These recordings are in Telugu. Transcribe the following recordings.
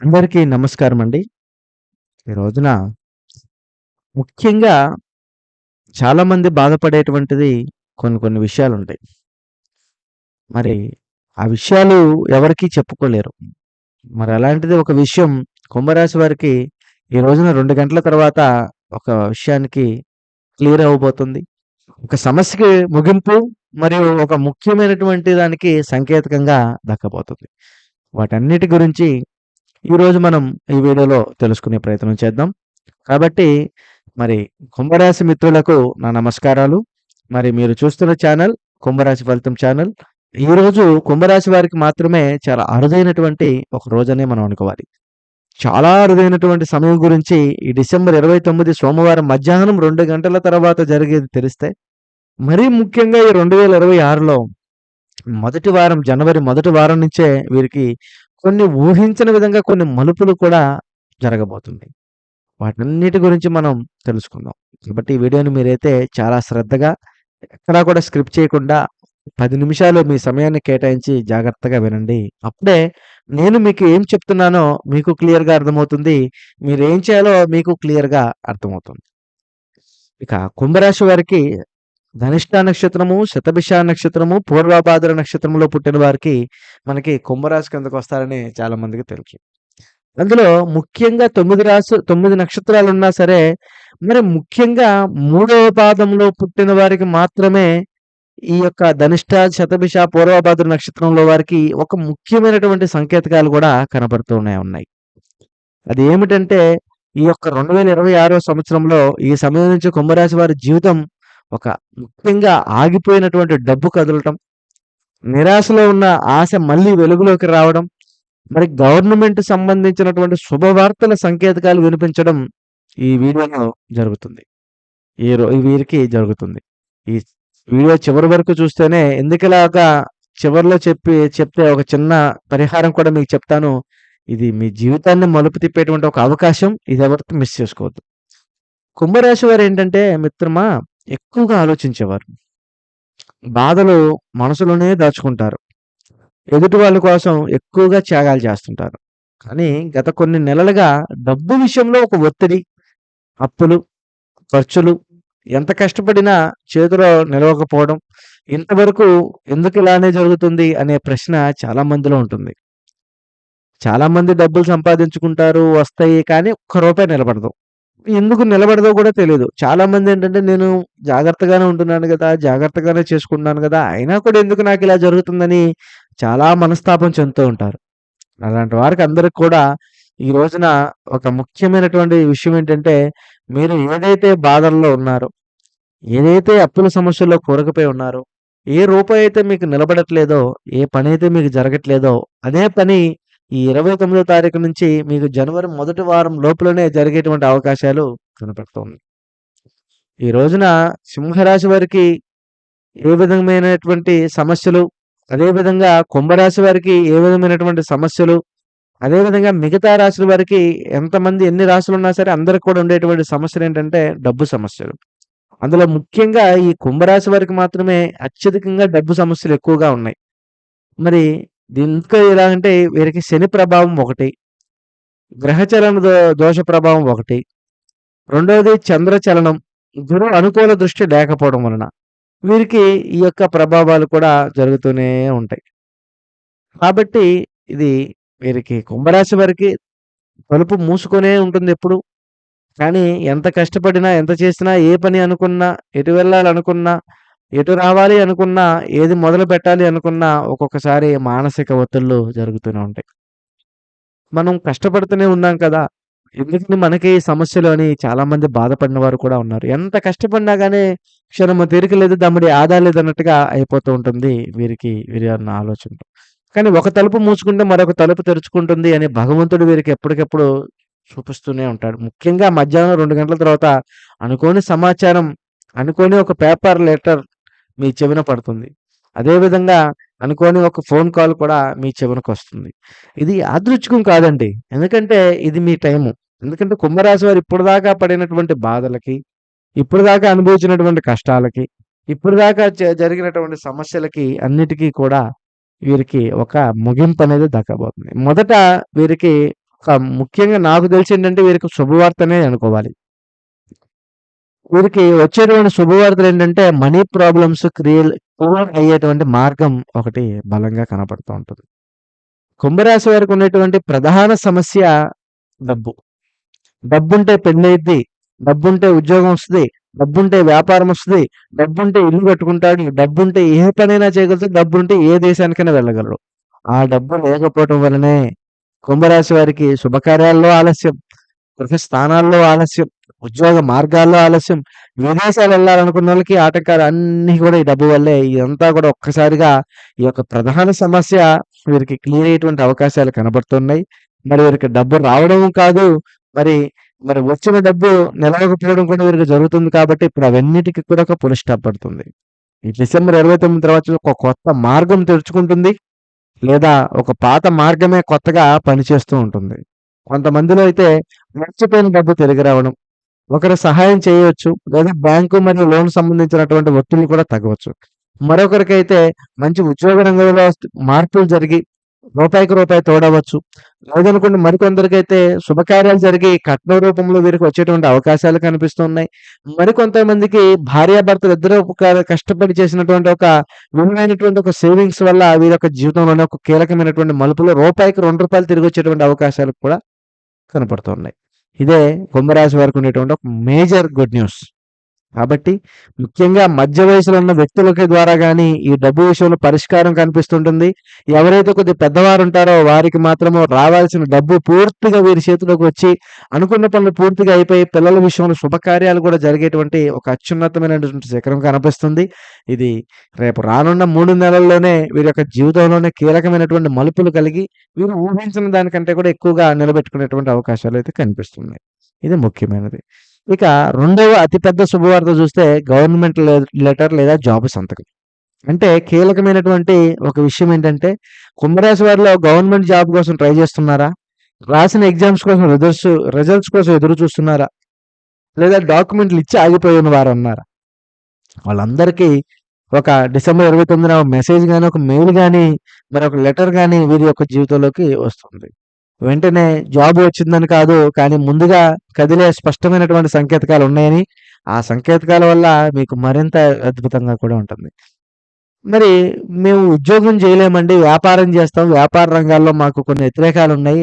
అందరికీ నమస్కారం అండి. ఈ రోజున ముఖ్యంగా చాలామంది బాధపడేటువంటిది కొన్ని కొన్ని విషయాలు ఉంటాయి మరి ఆ విషయాలు ఎవరికీ చెప్పుకోలేరు. మరి అలాంటిది ఒక విషయం కుంభరాశి వారికి ఈ రోజున రెండు గంటల తర్వాత ఒక విషయానికి క్లియర్ అవ్వబోతుంది. ఒక సమస్యకి ముగింపు మరియు ఒక ముఖ్యమైనటువంటి దానికి సంకేతకంగా దక్కబోతుంది. వాటన్నిటి గురించి ఈరోజు మనం ఈ వీడియోలో తెలుసుకునే ప్రయత్నం చేద్దాం. కాబట్టి మరి కుంభరాశి మిత్రులకు నా నమస్కారాలు. మరి మీరు చూస్తున్న ఛానల్ కుంభరాశి ఫలితం ఛానల్. ఈరోజు కుంభరాశి వారికి మాత్రమే చాలా అరుదైనటువంటి ఒక రోజనే మనం అనుకోవాలి. చాలా అరుదైనటువంటి సమయం గురించి ఈ డిసెంబర్ 29 సోమవారం మధ్యాహ్నం రెండు గంటల తర్వాత జరిగేది తెలిస్తే, మరీ ముఖ్యంగా ఈ 2026లో మొదటి వారం జనవరి మొదటి వారం నుంచే వీరికి కొన్ని ఊహించని విధంగా కొన్ని మలుపులు కూడా జరగబోతుంది. వాటన్నిటి గురించి మనం తెలుసుకుందాం. కాబట్టి ఈ వీడియోని మీరైతే చాలా శ్రద్ధగా ఎక్కడా కూడా స్క్రిప్ట్ చేయకుండా పది నిమిషాలు మీ సమయాన్ని కేటాయించి జాగ్రత్తగా వినండి. అప్పుడే నేను మీకు ఏం చెప్తున్నానో మీకు క్లియర్‌గా అర్థమవుతుంది. మీరు ఏం చేయాలో మీకు క్లియర్‌గా అర్థమవుతుంది. ఇక కుంభరాశి వారికి ధనిష్ట నక్షత్రము, శతభిష నక్షత్రము, పూర్వభాద్ర నక్షత్రంలో పుట్టిన వారికి మనకి కుంభరాశి కిందకొస్తారని చాలా మందికి తెలుసు. అందులో ముఖ్యంగా 9 రాసు 9 నక్షత్రాలున్నా సరే, మరి ముఖ్యంగా మూడవ పాదంలో పుట్టిన వారికి మాత్రమే ఈ యొక్క ధనిష్ట, శతభిష, పూర్వభాద్ర నక్షత్రంలో వారికి ఒక ముఖ్యమైనటువంటి సంకేతకాలు కూడా కనబడుతూనే ఉన్నాయి. అది ఏమిటంటే ఈ యొక్క 2026 సంవత్సరంలో ఈ సమయం నుంచి కుంభరాశి వారి జీవితం ఒక ముఖ్యంగా ఆగిపోయినటువంటి డబ్బు కదలటం, నిరాశలో ఉన్న ఆశ మళ్ళీ వెలుగులోకి రావడం, మరి గవర్నమెంట్ సంబంధించినటువంటి శుభవార్తల సంకేతకాలు వినిపించడం ఈ వీడియోలో జరుగుతుంది. ఈ రో వీరికి జరుగుతుంది. ఈ వీడియో చివరి వరకు చూస్తేనే ఎందుకలాగా చివరిలో చెప్పి చెప్తే ఒక చిన్న పరిహారం కూడా మీకు చెప్తాను. ఇది మీ జీవితాన్ని మలుపు తిప్పేటువంటి ఒక అవకాశం. ఇది ఎవరితో మిస్ చేసుకోవద్దు. కుంభరాశి వారేంటంటే మిత్రమా ఎక్కువగా ఆలోచించేవారు. బాధలు మనసులోనే దాచుకుంటారు. ఎదుటి వాళ్ళ కోసం ఎక్కువగా త్యాగాలు చేస్తుంటారు. కానీ గత కొన్ని నెలలుగా డబ్బు విషయంలో ఒక ఒత్తిడి, అప్పులు, ఖర్చులు ఎంత కష్టపడినా చేతిలో నిలవకపోవడం, ఇంతవరకు ఎందుకు ఇలానే జరుగుతుంది అనే ప్రశ్న చాలా మందిలో ఉంటుంది. చాలామంది డబ్బులు సంపాదించుకుంటారు, వస్తాయి కానీ ఒక్క రూపాయి నిలబడదు. ఎందుకు నిలబడదో కూడా తెలియదు చాలా మంది ఏంటంటే నేను జాగ్రత్తగానే ఉంటున్నాను కదా జాగ్రత్తగానే చేసుకుంటున్నాను కదా అయినా కూడా ఎందుకు నాకు ఇలా జరుగుతుందని చాలా మనస్తాపం చెందుతూ ఉంటారు. అలాంటి వారికి అందరికి కూడా ఈ రోజున ఒక ముఖ్యమైనటువంటి విషయం ఏంటంటే, మీరు ఏదైతే బాధల్లో ఉన్నారో, ఏదైతే అప్పుల సమస్యల్లో కూరకపోయి ఉన్నారో, ఏ రూపాయి అయితే మీకు నిలబడట్లేదో, ఏ పని అయితే మీకు జరగట్లేదో, అదే పని ఈ 29వ తారీఖు నుంచి మీకు జనవరి మొదటి వారం లోపలనే జరిగేటువంటి అవకాశాలు కనపడుతుంది ఈ రోజున సింహరాశి వారికి ఏ విధమైనటువంటి సమస్యలు, అదే విధంగా కుంభరాశి వారికి ఏ విధమైనటువంటి సమస్యలు, అదే విధంగా మిగతా రాశుల వారికి ఎంతమంది ఎన్ని రాశులు ఉన్నా సరే అందరికి కూడా ఉండేటువంటి సమస్యలు ఏంటంటే డబ్బు సమస్యలు. అందులో ముఖ్యంగా ఈ కుంభరాశి వారికి మాత్రమే అత్యధికంగా డబ్బు సమస్యలు ఎక్కువగా ఉన్నాయి. మరి దీనికి ఎలా అంటే వీరికి శని ప్రభావం ఒకటి. గ్రహచలన దో దోష ప్రభావం ఒకటి. రెండవది చంద్రచలనం, గురు అనుకూల దృష్టి లేకపోవడం వలన వీరికి ఈ యొక్క ప్రభావాలు కూడా జరుగుతూనే ఉంటాయి. కాబట్టి ఇది వీరికి కుంభరాశి వారికి తలుపు మూసుకొనే ఉంటుందెప్పుడు. కానీ ఎంత కష్టపడినా, ఎంత చేసినా, ఏ పని అనుకున్నా, ఎటు వెళ్ళాలనుకున్నా, ఎటు రావాలి అనుకున్నా, ఏది మొదలు పెట్టాలి అనుకున్నా ఒక్కొక్కసారి మానసిక ఒత్తిళ్ళు జరుగుతూనే ఉంటాయి. మనం కష్టపడుతూనే ఉన్నాం కదా! ఎందుకని మనకి ఈ సమస్యలు అని చాలామంది బాధపడిన వారు కూడా ఉన్నారు. ఎంత కష్టపడినా కానీ క్షణము తీరిక లేదు, ఆదా లేదన్నట్టుగా అయిపోతూ ఉంటుంది వీరికి వీరి అన్న ఆలోచనలు. కానీ ఒక తలుపు మూసుకుంటే మరొక తలుపు తెరుచుకుంటుంది అని భగవంతుడు వీరికి ఎప్పటికప్పుడు చూపిస్తూనే ఉంటాడు. ముఖ్యంగా మధ్యాహ్నం రెండు గంటల తర్వాత అనుకోని సమాచారం, అనుకోని ఒక పేపర్ లెటర్ మీ చెవిన పడుతుంది. అదేవిధంగా అనుకోని ఒక ఫోన్ కాల్ కూడా మీ చెవునకొస్తుంది. ఇది ఆదృచ్ఛికం కాదండి. ఎందుకంటే ఇది మీ టైము. ఎందుకంటే కుంభరాశి వారు ఇప్పటిదాకా పడినటువంటి బాధలకి, ఇప్పటిదాకా అనుభవించినటువంటి కష్టాలకి, ఇప్పటిదాకా జ జరిగినటువంటి సమస్యలకి అన్నిటికీ కూడా వీరికి ఒక ముగింపు అనేది దక్కబోతుంది. మొదట వీరికి ఒక ముఖ్యంగా నాకు తెలిసేంటంటే వీరికి శుభవార్తనే అనుకోవాలి. వీరికి వచ్చేటువంటి శుభవార్తలేంటంటే మనీ ప్రాబ్లమ్స్ క్రియల్ క్యూర్ అయ్యేటువంటి మార్గం ఒకటి బలంగా కనపడుతూ ఉంటుంది. కుంభరాశి వారికి ఉన్నటువంటి ప్రధాన సమస్య డబ్బు. డబ్బుంటే పెళ్ళయిద్ది. డబ్బుంటే ఉద్యోగం వస్తది. డబ్బుంటే వ్యాపారం వస్తుంది డబ్బుంటే ఇల్లు కట్టుకుంటాడు. డబ్బుంటే ఏ పనైనా చేయగలుగుతాడు. డబ్బుంటే ఏ దేశానికైనా వెళ్ళగలరు ఆ డబ్బు లేకపోవటం వలనే కుంభరాశి వారికి శుభకార్యాల్లో ఆలస్యం, గృహ స్థానాల్లో ఆలస్యం, ఉద్యోగ మార్గాల్లో ఆలస్యం, విదేశాలు వెళ్ళాలనుకున్న వాళ్ళకి ఆటంకాలు అన్నీ కూడా ఈ డబ్బు వల్లే. ఇదంతా కూడా ఒక్కసారిగా ఈ యొక్క ప్రధాన సమస్య వీరికి క్లియర్ అయ్యేటువంటి అవకాశాలు కనబడుతున్నాయి. మరి వీరికి డబ్బు రావడం కాదు. మరి, మరి వచ్చిన డబ్బు నిలవకపోవడం కూడా వీరికి జరుగుతుంది కాబట్టి ఇప్పుడు అవన్నిటికీ కూడా ఒక ఫుల్ పడుతుంది. ఈ డిసెంబర్ 29 తర్వాత ఒక కొత్త మార్గం తెరుచుకుంటుంది. లేదా ఒక పాత మార్గమే కొత్తగా పనిచేస్తూ ఉంటుంది. కొంతమందిలో అయితే మర్చిపోయిన డబ్బు తిరిగి రావడం, ఒకరు సహాయం చేయవచ్చు. లేదా బ్యాంకు మరియు లోన్ సంబంధించినటువంటి ఒత్తిళ్ళు కూడా తగ్గవచ్చు. మరొకరికైతే మంచి ఉద్యోగ రంగంలో మార్పులు జరిగి రూపాయికి రూపాయి తోడవచ్చు. లేదనుకోండి మరికొందరికైతే శుభకార్యాలు జరిగి కట్న రూపంలో వీరికి వచ్చేటువంటి అవకాశాలు కనిపిస్తున్నాయి. మరికొంతమందికి భార్యాభర్తలు ఇద్దరు కష్టపడి చేసినటువంటి ఒక విలువైనటువంటి ఒక సేవింగ్స్ వల్ల వీరి యొక్క జీవితంలోనే ఒక కీలకమైనటువంటి మలుపులో రూపాయికి రెండు రూపాయలు తిరిగి వచ్చేటువంటి అవకాశాలు కూడా కనపడుతున్నాయి. ఇదే కుంభరాశి వరకు ఉండేటువంటి ఒక మేజర్ గుడ్ న్యూస్. కాబట్టి ముఖ్యంగా మధ్య వయసులో ఉన్న వ్యక్తులకి ద్వారా గాని ఈ డబ్బు విషయంలో పరిష్కారం కనిపిస్తుంటుంది. ఎవరైతే కొద్దిగా పెద్దవారు ఉంటారో వారికి మాత్రము రావాల్సిన డబ్బు పూర్తిగా వీరి చేతిలోకి వచ్చి అనుకున్న పనులు పూర్తిగా అయిపోయి పిల్లల విషయంలో శుభకార్యాలు కూడా జరిగేటువంటి ఒక అత్యున్నతమైనటువంటి శిఖరం కనిపిస్తుంది. ఇది రేపు రానున్న మూడు నెలల్లోనే వీరి యొక్క జీవితంలోనే కీలకమైనటువంటి మలుపులు కలిగి వీరు ఊహించిన దానికంటే కూడా ఎక్కువగా నిలబెట్టుకునేటువంటి అవకాశాలు అయితే కనిపిస్తున్నాయి. ఇది ముఖ్యమైనది. ఇక రెండవ అతిపెద్ద శుభవార్త చూస్తే గవర్నమెంట్ లెటర్ లేదా జాబ్ సంతకం. అంటే కీలకమైనటువంటి ఒక విషయం ఏంటంటే కుంభరాశి వారిలో గవర్నమెంట్ జాబ్ కోసం ట్రై చేస్తున్నారా? రాసిన ఎగ్జామ్స్ కోసం రిజల్ట్స్ రిజల్ట్స్ కోసం ఎదురు చూస్తున్నారా? లేదా డాక్యుమెంట్లు ఇచ్చి ఆగిపోయిన వారున్నారా? వాళ్ళందరికీ ఒక డిసెంబర్ 29న మెసేజ్ కానీ ఒక మెయిల్ గాని, మరొక లెటర్ కానీ వీరి యొక్క జీవితంలోకి వస్తుంది. వెంటనే జాబ్ వచ్చిందని కాదు. కానీ ముందుగా కదిలే స్పష్టమైనటువంటి సంకేతకాలు ఉన్నాయని, ఆ సంకేతకాల వల్ల మీకు మరింత అద్భుతంగా కూడా ఉంటుంది. మరి మేము ఉద్యోగం చేయలేమండి. వ్యాపారం చేస్తాం. వ్యాపార రంగాల్లో మాకు కొన్ని వ్యతిరేకాలు ఉన్నాయి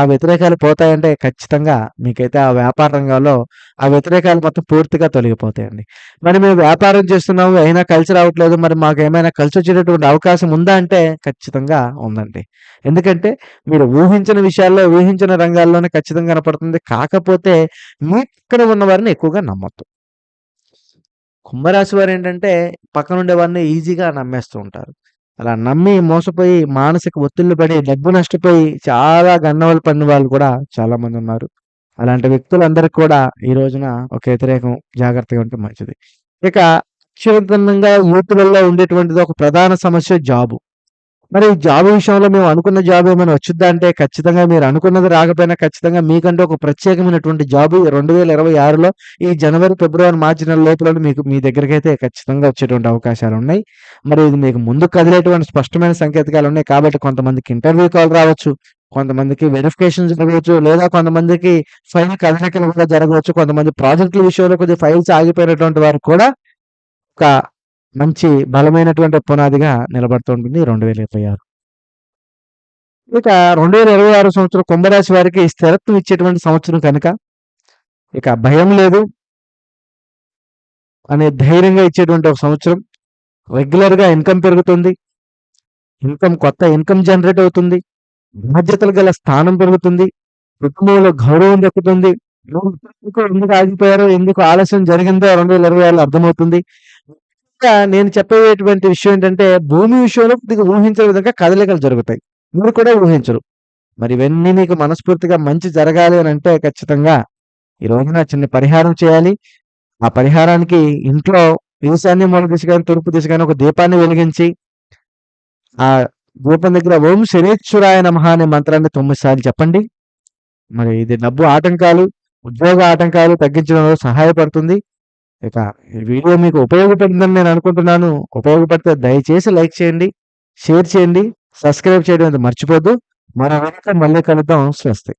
ఆ వ్యతిరేకాలు పోతాయంటే ఖచ్చితంగా మీకైతే ఆ వ్యాపార రంగాల్లో ఆ వ్యతిరేకాలు మొత్తం పూర్తిగా తొలగిపోతాయండి. మరి మేము వ్యాపారం చేస్తున్నాము. అయినా కలిసి రావట్లేదు. మరి మాకు ఏమైనా కలిసి వచ్చేటటువంటి అవకాశం ఉందా అంటే ఖచ్చితంగా ఉందండి. ఎందుకంటే మీరు ఊహించిన విషయాల్లో, ఊహించిన రంగాల్లోనే ఖచ్చితంగా కనపడుతుంది. కాకపోతే మీ ఇక్కడ ఉన్న వారిని ఎక్కువగా నమ్మొద్దు. కుంభరాశి వారేంటంటే పక్కనుండే వారిని ఈజీగా నమ్మేస్తూ ఉంటారు. అలా నమ్మి మోసపోయి మానసిక ఒత్తిళ్ళు పడి డబ్బు నష్టపోయి చాలా గన్నవలు పడిన వాళ్ళు కూడా చాలా మంది ఉన్నారు. అలాంటి వ్యక్తులందరికీ కూడా ఈ రోజున ఒక వ్యతిరేకం జాగ్రత్తగా ఉంటే మంచిది. ఇక అత్యధికంగా యూత్లలో ఉండేటువంటిది ఒక ప్రధాన సమస్య జాబు. మరి జాబ్ విషయంలో మేము అనుకున్న జాబ్ ఏమైనా వచ్చుద్దా అంటే ఖచ్చితంగా మీరు అనుకున్నది రాకపోయినా ఖచ్చితంగా మీకంటే ఒక ప్రత్యేకమైనటువంటి జాబ్ 2026లో ఈ జనవరి, ఫిబ్రవరి, మార్చి నెల లోపల మీకు మీ దగ్గరికైతే ఖచ్చితంగా వచ్చేటువంటి అవకాశాలు ఉన్నాయి మరి ఇది మీకు ముందుకు కదిలేటువంటి స్పష్టమైన సంకేతకాలు ఉన్నాయి కాబట్టి కొంతమందికి ఇంటర్వ్యూ కాల్ రావచ్చు. కొంతమందికి వెరిఫికేషన్ జరగవచ్చు. లేదా కొంతమందికి ఫైల్ కదలికలు కూడా జరగవచ్చు. కొంతమంది ప్రాజెక్టుల విషయంలో కొద్దిగా ఫైల్స్ ఆగిపోయినటువంటి వారికి కూడా ఒక మంచి బలమైనటువంటి పునాదిగా నిలబడుతూ ఉంటుంది 2026. ఇక 2026 సంవత్సరం కుంభరాశి వారికి స్థిరత్వం ఇచ్చేటువంటి సంవత్సరం కనుక ఇక భయం లేదు. అనే ధైర్యంగా ఇచ్చేటువంటి ఒక సంవత్సరం. రెగ్యులర్‌గా ఇన్‌కమ్ పెరుగుతుంది. ఇన్‌కమ్ కొత్త ఇన్‌కమ్ జనరేట్ అవుతుంది. బాధ్యతలు గల స్థానం పెరుగుతుంది. కుటుంబంలో గౌరవం దక్కుతుంది. ఎందుకు ఆగిపోయారో, ఎందుకు ఆలస్యం జరిగిందో 2026లో అర్థమవుతుంది. ఇంకా నేను చెప్పేటువంటి విషయం ఏంటంటే భూమి విషయంలో కొద్దిగా ఊహించని విధంగా కదలికలు జరుగుతాయి. మీరు కూడా ఊహించరు. మరి ఇవన్నీ మీకు మనస్ఫూర్తిగా మంచి జరగాలి అని అంటే ఖచ్చితంగా ఈ రోజున చిన్న పరిహారం చేయాలి. ఆ పరిహారానికి ఇంట్లో ఈశాన్య మూల దిశ కానీ తూర్పు దిశ కానీ ఒక దీపాన్ని వెలిగించి ఆ దీపం దగ్గర ఓం శనీశ్వరాయ నమః అనే మంత్రాన్ని తొమ్మిది సార్లు చెప్పండి. మరి ఇది డబ్బు ఆటంకాలు, ఉద్యోగ ఆటంకాలు తగ్గించడంలో సహాయపడుతుంది. ఇక ఈ వీడియో మీకు ఉపయోగపడిందని నేను అనుకుంటున్నాను. ఉపయోగపడితే దయచేసి లైక్ చేయండి. షేర్ చేయండి. సబ్స్క్రైబ్ చేయడం అది మర్చిపోద్దు. మరో వెనక మళ్ళీ కలుద్దాం. స్వస్తి.